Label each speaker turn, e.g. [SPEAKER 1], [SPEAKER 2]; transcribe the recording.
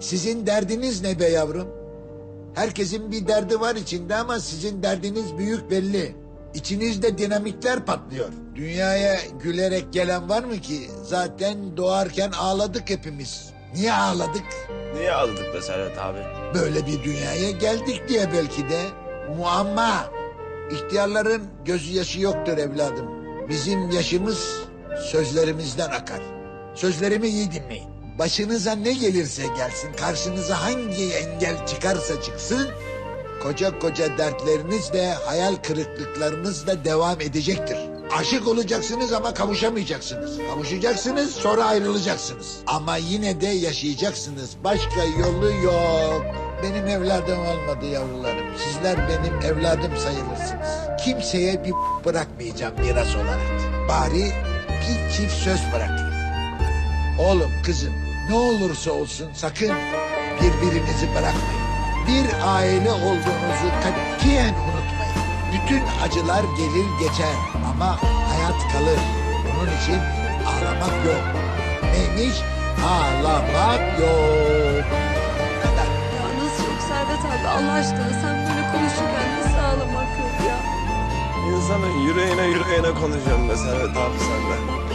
[SPEAKER 1] Sizin derdiniz ne be yavrum? Herkesin bir derdi var içinde ama sizin derdiniz büyük belli. İçinizde dinamikler patlıyor. Dünyaya gülerek gelen var mı ki? Zaten doğarken ağladık hepimiz. Niye ağladık?
[SPEAKER 2] Niye ağladık be Servet abi?
[SPEAKER 1] Böyle bir dünyaya geldik diye belki de. Muamma. İhtiyarların gözü yaşı yoktur evladım. Bizim yaşımız sözlerimizden akar. Sözlerimi iyi dinleyin. Başınıza ne gelirse gelsin, karşınıza hangi engel çıkarsa çıksın... ...koca koca dertleriniz de hayal kırıklıklarınız da devam edecektir. Aşık olacaksınız ama kavuşamayacaksınız. Kavuşacaksınız sonra ayrılacaksınız. Ama yine de yaşayacaksınız. Başka yolu yok. Benim evladım olmadı yavrularım. Sizler benim evladım sayılırsınız. Kimseye bir bırakmayacağım miras olarak. Bari bir çift söz bırakayım. Oğlum kızım ne olursa olsun sakın birbirinizi bırakmayın. Bir aile olduğunuzu katiyen unutmayın. Bütün acılar gelir geçer ama hayat kalır. Bunun için ağlamak yok. Neymiş? Ağlamak yok. Bu kadar.
[SPEAKER 3] Ya nasıl yok Servet abi Allah aşkına sen böyle konuşurken nasıl ağlamak yok ya?
[SPEAKER 2] İnsanın yüreğine yüreğine konuşuyorum be Servet abi senden.